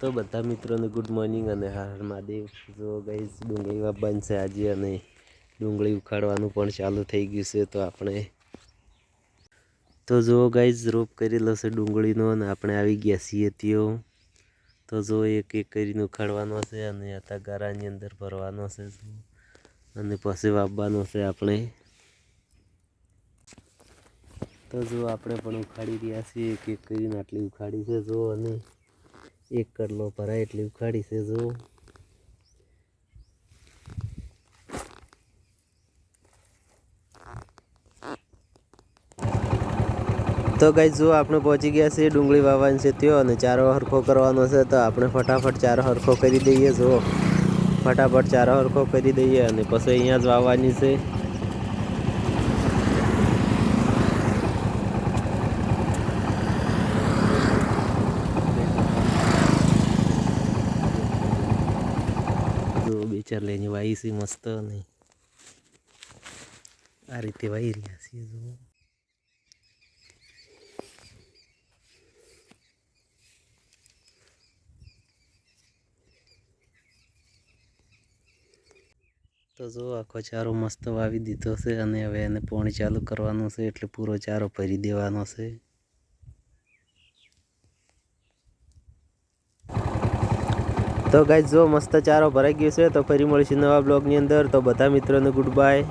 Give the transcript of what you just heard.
તો બધા મિત્રોને ગુડ મોર્નિંગ અને હર મહાદેવ. જો ગઈ ડુંગળી વાવવાની છે આજે અને ડુંગળી ઉખાડવાનું પણ ચાલુ થઈ ગયું છે તો આપણે તો જો ગાઈઝ રોપ કરેલો છે ડુંગળીનો અને આપણે આવી ગયા છીએ ત્યો તો જો એક એક કરીને ઉખાડવાનો છે અને આતા ગારાની અંદર ભરવાનો છે અને પછી વાવવાનો છે આપણે. તો જો આપણે પણ ઉખાડી રહ્યા છીએ, એક એક કરીને આટલી ઉખાડી છે જો અને એક કડલો ભરાય એટલી ઉખાડી છે જો તો કઈ જો આપણે પહોંચી ગયા છીએ ડુંગળી વાવવાની છે ત્યો અને ચારો હરખો કરવાનો છે, તો આપણે ફટાફટ ચારો હરખો કરી દઈએ જો ફટાફટ ચારો હરખો કરી દઈએ અને પછી અહીંયા જ વાવવાની છે. બે લઈને વાઈ છે મસ્ત નહીં આ રીતે વાઈ રહ્યા છીએ જુઓ તો જો આખો ચારો મસ્ત વાવી દીધો છે અને હવે એને પોણી ચાલુ કરવાનું છે એટલે પૂરો ચારો ભરી દેવાનો છે તો ગાઈઝ જો મસ્ત ચારો ભરાઈ ગયો છે, તો ફરી મળીશું નવા બ્લોગની અંદર. તો બધા મિત્રોને ગુડ બાય